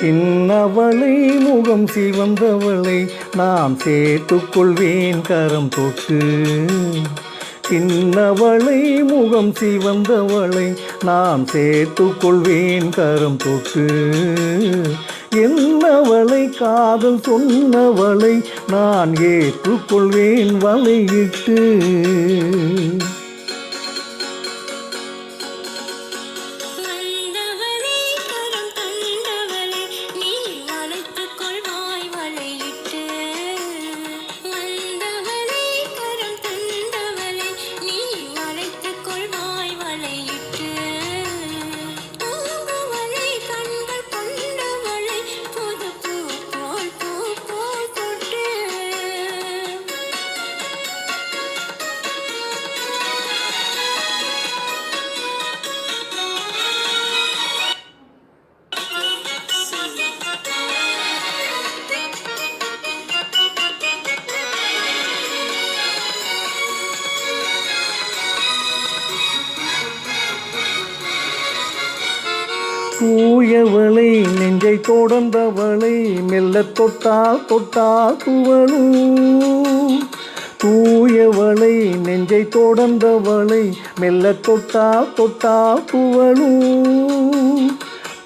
சின்னவளை முகம் சிவந்தவளை நாம் சேர்த்துக்கொள்வேன் கரம் தொட்டு. சின்னவளை முகம் சிவந்தவளை நாம் சேர்த்துக்கொள்வேன் கரம் தொட்டு. என்னவளை காதல் சொன்னவளை நான் ஏற்றுக்கொள்வேன் வலையிட்டு. தூயவளை நெஞ்சை தொடர்ந்தவளை மெல்ல தொட்டால் தொட்டால் துவளும். தூயவளை நெஞ்சை தொடர்ந்தவளை மெல்ல தொட்டால் தொட்டால் துவளும்.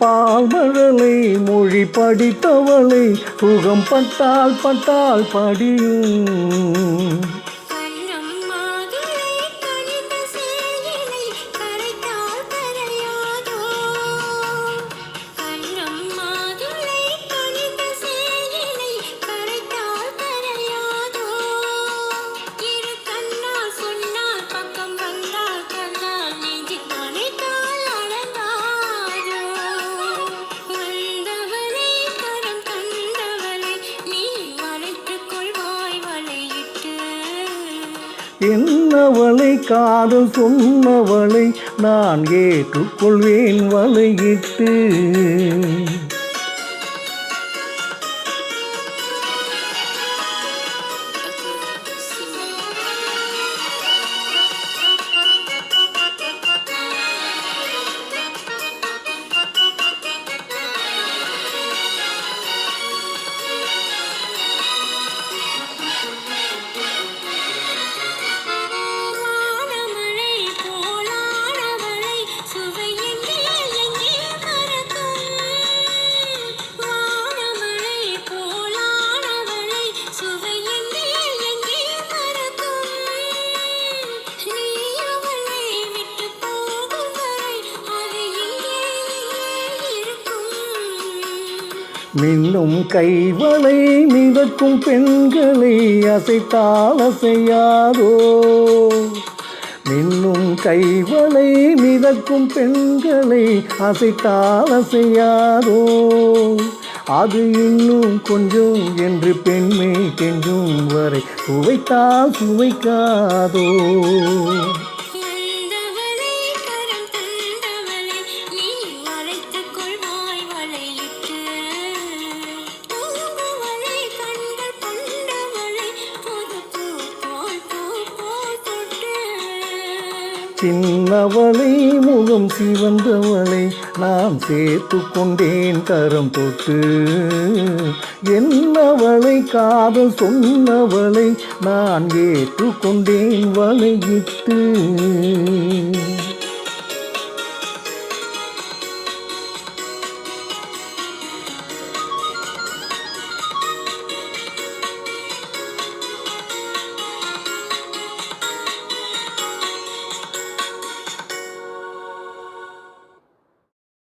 பால்மழலை மொழி படித்தவளை சுகம் பட்டால் பட்டால் படியும். என்னவளை காதல் சொன்னவளை நான் ஏற்றுக்கொள்வேன் வலையிட்டு. மின்னும் கைவளை மிதக்கும் பெண்களை அசைத்தால் அசையாதோ? மின்னும் கைவளை மிதக்கும் பெண்களை அசைத்தால் அசையாதோ? அது இன்னும் கொஞ்சம் என்று பெண்மை கெஞ்சும் வரை சுவைத்தால் சுவைக்காதோ? சின்னவளை முகம் சிவந்தவளை நான் சேர்த்து கொண்டேன் கரம் தொட்டு என்னவளை காதல் சொன்னவளை நான் ஏற்றுக்கொண்டேன் வலையிட்டு